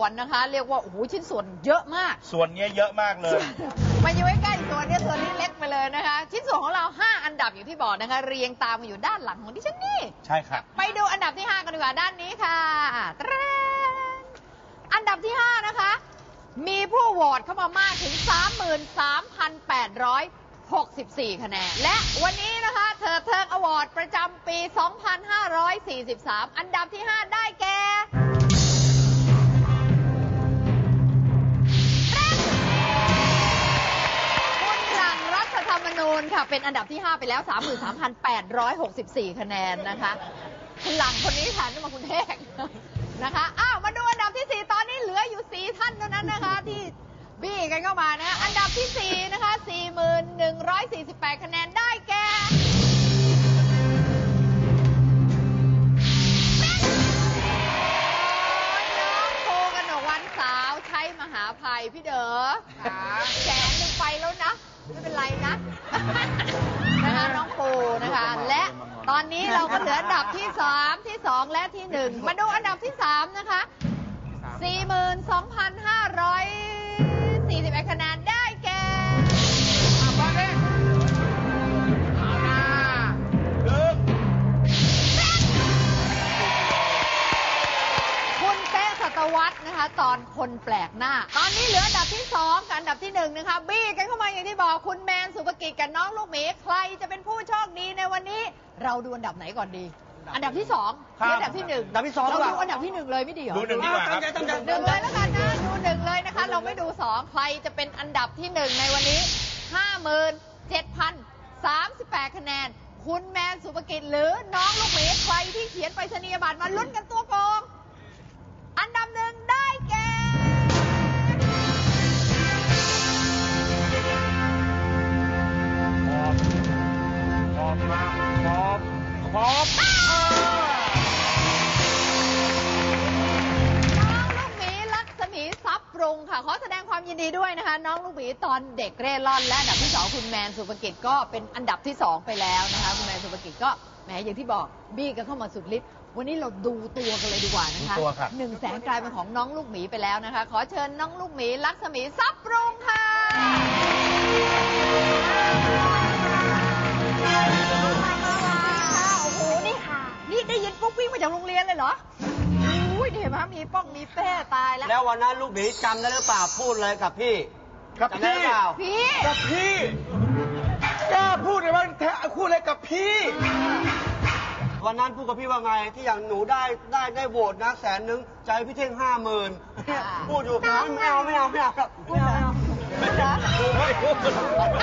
วนนะคะ เรียกว่าโอ้โหชิ้นส่วนเยอะมาก ส่วนเนี้ยเยอะมากเลย มาอยู่ใกล้ๆส่วนเนี้ส่วนนี้เล็กไปเลยนะคะ ชิ้นส่วนของเรา 5 อันดับอยู่ที่บอกนะคะ เรียงตามมาอยู่ด้านหลังของดิฉันนี่ ใช่ครับ ไปดูอันดับที่ 5 กันดีกว่าด้านนี้ค่ะตะแรนอันดับที่ 5 นะคะ มีผู้โหวตเข้ามามากถึง 33,864 คะแนน และวันนี้นะคะ เธอเทิงอวอร์ดประจำปี 2543 อันดับที่ 5 ได้แก่ นูญค่ะเป็นอันดับที่ 5 ไปแล้ว 33,864 คะแนนนะคะคุณหลังคนนี้ค่ะนึกว่าคุณเทกนะคะอ้าวมาดูอันดับที่ 4 ตอนนี้เหลืออยู่ 4 ท่านเท่านั้นนะคะที่บี้กันเข้ามานะ อันดับที่ 4 นะคะ 4,148 คะแนนได้แก่น้องโคกนกวันสาวใช้มหาภัยพี่เด๋อแสนหนึ่งไปแล้วนะ ไม่เป็นไรนะ นะคะน้องปูนะคะ และตอนนี้เราก็เหลืออันดับที่สามที่สองและที่หนึ่งมาดูอันดับที่สามนะคะ42,541 ตนะคะตอนคนแปลกหน้า ตอนนี้เหลืออันดับที่สองกับอันดับที่หนึ่งนะคะบี้กันเข้ามาอย่างที่บอกคุณแมนสุภกิจกับน้องลูกหมีใครจะเป็นผู้โชคดีในวันนี้ เราดูอันดับไหนก่อนดี อันดับที่สองหรืออันดับที่หนึ่งอันดับที่สองเราดีกว่าดูอันดับที่หนึ่งเลยไม่ดีเหรอ ดูหนึ่งดีกว่าครับหนึ่งเลยแล้วกันนะดูหนึ่งเลยนะคะ เราไม่ดูสองใครจะเป็นอันดับที่หนึ่งในวันนี้ห้าหมื่นเจ็ดพันสามสิบแปดคะแนน คุณแมนสุภกิจหรือน้องลูกหมีใครที่เขียนไปรษณียบัตรมาลุ้นกันตัว นดีด้วยนะคะน้องลูกหมีตอนเด็กเร่ร่อน และอันดับที่สองคุณแมนสุภกิจก็เป็นอันดับที่สองไปแล้วนะคะคุณแมนสุภกิจก็แหมอย่างที่บอกบี้กันเข้ามาสุดฤทธิ์วันนี้เราดูตัวกันเลยดีกว่านะคะดูตัวครับ หนึ่งแสนกลายเป็นของน้องลูกหมีไปแล้วนะคะ ขอเชิญน้องลูกหมีลักษมีทรัพย์ปรุงค่ะ โอ้โหนี่ค่ะ นี่ได้ยินปุ๊บวิ่งมาจากโรงเรียนเลยเหรออุ้ยนี่เห็นไหมมีป้องมีแป้ตายแล้ว แล้ววันนั้นลูกหมีจำได้หรือเปล่าพูดเลยกับพี่ กับจำได้พี่หรือเปล่า พี่ กับพี่กล้าพูดเลยว่าแท้พูดอะไรกับพี่ วันนั้นพูดกับพี่ว่าไงที่อย่างหนูได้ได้ได้โหวตนะแสนนึงใจพี่เท่งห้าหมื่นพูดอยู่ไม่เอาไม่เอาไม่เอาไม่เอาไม่เอา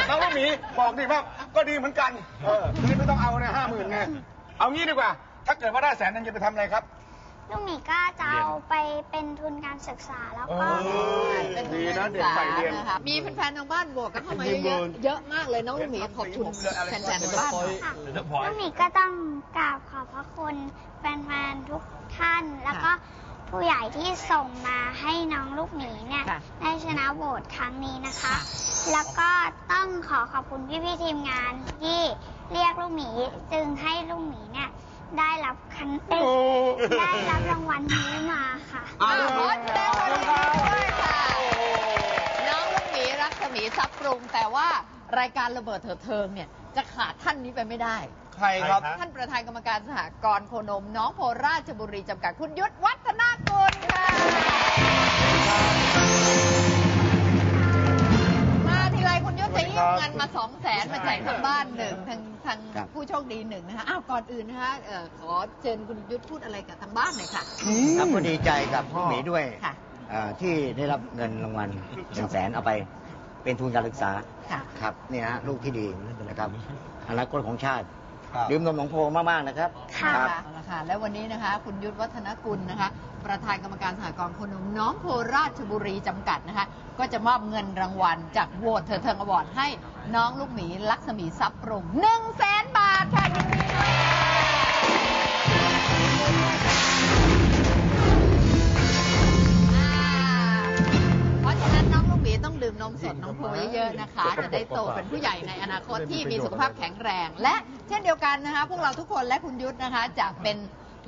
น้องลูกหมีบอกดิว่าก็ดีเหมือนกัน เออนี่ไม่ต้องเอาเนี่ยห้าหมื่นไง เอางี้ดีกว่า ถ้าเกิดว่าได้แสนนึงจะไปทำอะไรครับ ลูกหมีก็จะเอาไปเป็นทุนการศึกษาแล้วก็ เออเป็นดีนะเด็กใส่เรียน นะคะมีแฟนๆทางบ้านบวกกันเข้ามาเยอะๆเยอะมากเลยน้องลูกหมีขอบคุณแฟนๆทางบ้านหน่อย ค่ะลูกหมีก็ต้องกราบขอบพระคุณแฟนๆทุกท่าน แล้วก็ผู้ใหญ่ที่ส่งมาให้น้องลูกหมีเนี่ยค่ะ ได้ชนะโหวตครั้งนี้นะคะค่ะแล้วก็ต้องขอขอบคุณพี่ๆทีมงานที่เรียกลูกหมีจึงให้ลูกหมีเนี่ย ได้รับคันเอ้ยได้รับรางวัลนี้มาค่ะ อ่าขอแสดงความยินดีด้วยค่ะ น้องลูกหมีรักสมีทรัพย์ปรุง แต่ว่ารายการระเบิดเถิดเทิงเนี่ยจะขาดท่านนี้ไปไม่ได้ ใครครับ ท่านประธานกรรมการสหกรณ์โคนม น้องโพราชบุรีจำกัดคุณยุทธวัฒนากุลค่ะ มาทีไรคุณยุทธจะยิ้มเงินมาสองแสนมาแจกทางบ้านหนึ่งทางทางครับ ผู้โชคดีหนึ่งนะคะอ้าวก่อนอื่นนะคะเอ่อขอเชิญคุณยุทธพูดอะไรกับทางบ้านหน่อยค่ะ ครับก็ดีใจกับลูกหมีด้วยค่ะ เอ่อที่ได้รับเงินรางวัลหนึ่งแสนเอาไปเป็นทุนการศึกษาค่ะ ครับนี่ฮะลูกที่ดีนะครับอนาคตของชาติครับดื่มนมหนองโพมากๆนะครับค่ะครับ เอาละค่ะและวันนี้นะคะ คุณยุทธวัฒนกุลนะคะ ประธานกรรมการสหกรณ์คนนมน้องโพราชบุรีจำกัดนะคะ ก็จะมอบเงินรางวัลจากโหวตเธอเทิงอวอร์ดให้ น้องลูกหมีลักษมีทรัพย์ปรุงหนึ่งแสนบาทค่ะยินดีด้วยอ่าเพราะฉะนั้นน้องลูกหมีต้องดื่มนมสดน้องโพเยอะๆนะคะ จะได้โตเป็นผู้ใหญ่ในอนาคตที่มีสุขภาพแข็งแรง และเช่นเดียวกันนะคะ พวกเราทุกคนและคุณยุทธนะคะจะเป็น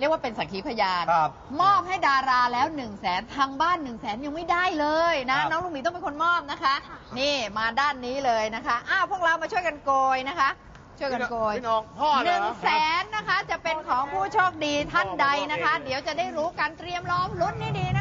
เรียกว่าเป็นสักขีพยาน ครับมอบให้ดาราแล้ว1นึ่งแสนทางบ้าน1นึ่งแสนยังไม่ได้เลยนะ ครับ น้องลูกหมีต้องเป็นคนมอบนะคะ นี่มาด้านนี้เลยนะคะอ้าวพวกเรามาช่วยกันโกยนะคะ ช่วยกันโกย พี่น้องพ่อเหรอหนึ่งแสนนะคะจะเป็นของผู้โชคดีท่านใดนะคะ เดี๋ยวจะได้รู้การเตรียมล้อมลุ้นนี่ดีน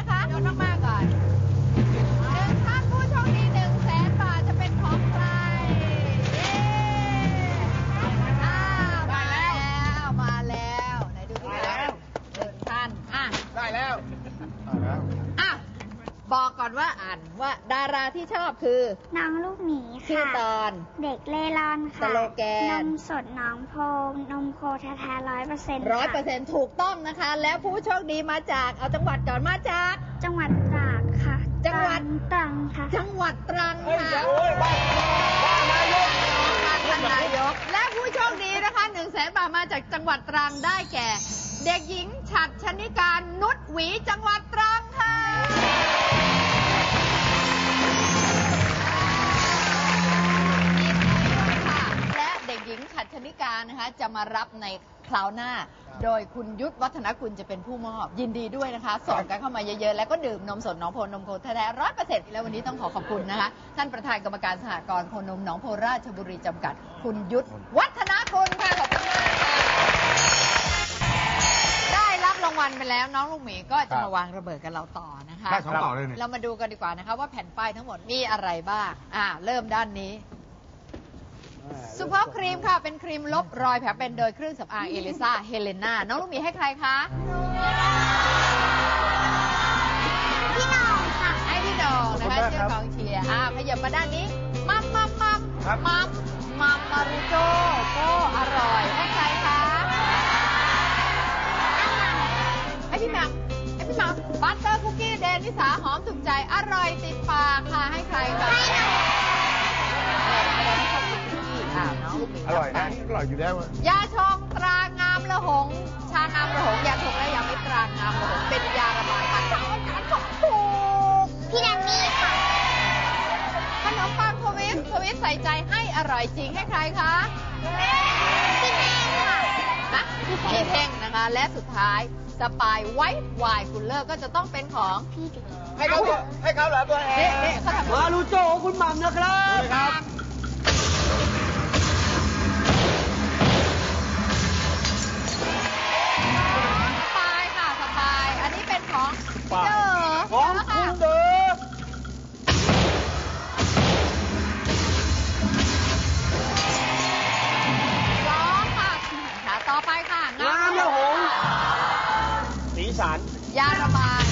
ะคะ อบคือ น้องลูกหมีชื่อค่ะ ตอน เด็กเล่ร่อนค่ะสโลแกนนมสดน้องโพนมโคแท้ๆร้อยเปอร์เซ็นต์ร้อยเปอร์เซ็นต์ถูกต้องนะคะ แล้วผู้โชคดีมาจากเอาจังหวัดก่อนมาจาก จังหวัดตราดค่ะจังหวัด ตรังค่ะ จังหวัดตรังค่ะโอ้ยบ้านบ้านนายกท่านนายกและผู้โชคดีนะคะหนึ่งแสนบาทมาจากจังหวัดตรังได้แก่ เด็กหญิงฉัดชนิการนุชหวีจังหวัดตรั หญิงฉัดชนิการนะคะ จะมารับในคราวหน้า โดยคุณยุทธวัฒนกุลจะเป็นผู้มอบ ยินดีด้วยนะคะส่งกันเข้ามาเยอะๆ แล้วก็ดื่มนมสดหนองโพนมโคแท้ร้อยเปอร์เซ็นต์แล้ววันนี้ต้องขอขอบคุณนะคะ ท่านประธานกรรมการสหกรณ์โคนมหนองโพราชบุรีจำกัด คุณยุทธวัฒนกุลค่ะขอบคุณมากค่ะได้รับรางวัลไปแล้วน้องลูกหมีก็จะมาวางระเบิดกับเราต่อนะคะ ได้ของต่อเลยเนี่ยเรามาดูกันดีกว่านะคะว่าแผ่นป้ายทั้งหมดมีอะไรบ้าง อ่า เริ่มด้านนี้ ซูเปอร์ครีมค่ะ เป็นครีมลบรอยแผลเป็นโดยเครื่องสำอางเอลิซาเฮเลนาน้องลูกหมีให้ใครคะ พี่น้องค่ะ ให้พี่ดองนะคะขอบคุณมากเชียครับร์กองเชียร์อ่าขยับมาด้านนี้ มัมมัมมัมครับ มัมมัมมาริโก้ก็อร่อย ให้ใครคะให้พี่แหม่มให้พี่แหม่มบัตเตอร์คุกกี้เดนนิสาหอมถูกใจอร่อยติด ร่อยอยู่แล้วอะยาชงตรางามละหง ชางามละหง ยาชงและยาไม่ตรางามละหง เป็นยาระบายคันจากอาการของผูกพี่แดนนี่ค่ะ ขนมปังทวิสทวิสใส่ใจให้อร่อยจริงให้ใครคะพี่แดงค่ะนะพี่เท่งนะคะ และสุดท้ายสปายไวท์ไวน์คุณเลอร์ก็จะต้องเป็นของพี่เด็กให้เขาตัวให้เขาเหรอตัวเอเด็งเด็เขาทำ มาลูโจคุณหม่ำนะครับ ครับ สีสันยาระบาย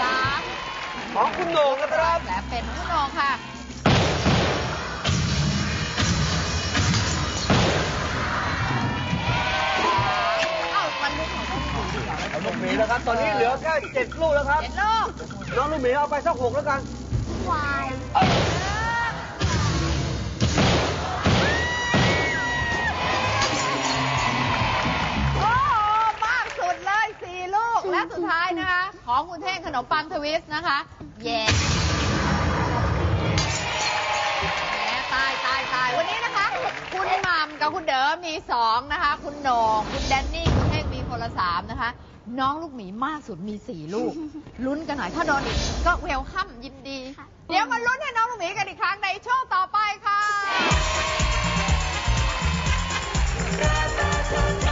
สามของคุณโหน่งนะครับและเป็นผู้นองค่ะ เอ้ามันลุกของต้องถูกดีกว่าเอาลูกหมีนะครับ ตอนนี้เหลือแค่เจ็ดลูกแล้วครับ เห็นลูก น้องลูกหมีเอาไปสักหกแล้วกันวาย ของคุณเท่งขนมปังทวิสต์นะคะ แย่แย่ตายตายตายวันนี้นะคะ คุณมัมกับคุณเด๋อมีสองนะคะ คุณหนองคุณแดนนี่ คุณเท่งมีคนละสามนะคะ น้องลูกหมีมากสุดมีสี่ลูก ลุ้นกันหน่อย ถ้าโดนอีกก็เวลค่มยินดี เดี๋ยวมาลุ้นให้น้องลูกหมีกันอีกครั้งในโช่วงต่อไปค่ะ